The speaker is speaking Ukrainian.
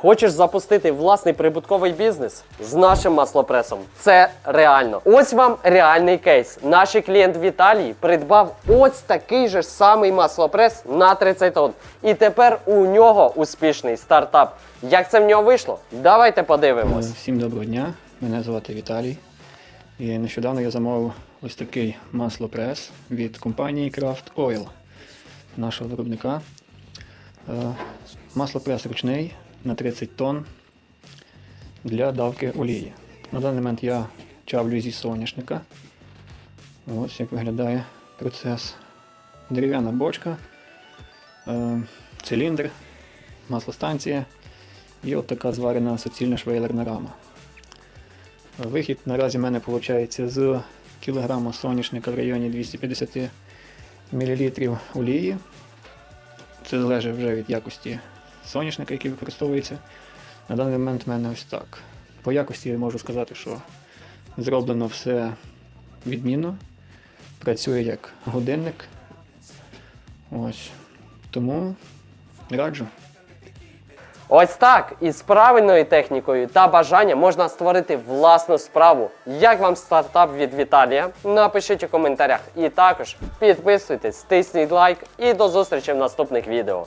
Хочеш запустити власний прибутковий бізнес з нашим маслопресом? Це реально. Ось вам реальний кейс. Наш клієнт Віталій придбав ось такий же самий маслопрес на 30 тонн. І тепер у нього успішний стартап. Як це в нього вийшло? Давайте подивимось. Всім доброго дня. Мене звати Віталій. І нещодавно я замовив ось такий маслопрес від компанії Craft Oil, нашого виробника. Е, Маслопрес ручний на 30 тонн для давки олії. На даний момент я чавлю зі соняшника. Ось як виглядає процес. Дерев'яна бочка, е, циліндр, маслостанція і от така зварена суцільна швейлерна рама. Вихід наразі в мене виходить з кілограма соняшника в районі 250 мл олії. Це залежить вже від якості соняшника, який використовується. На даний момент в мене ось так. По якості я можу сказати, що зроблено все відмінно. Працює як годинник. Ось. Тому раджу. Ось так із правильною технікою та бажанням можна створити власну справу. Як вам стартап від Віталія? Напишіть у коментарях. І також підписуйтесь, тисніть лайк і до зустрічі в наступних відео.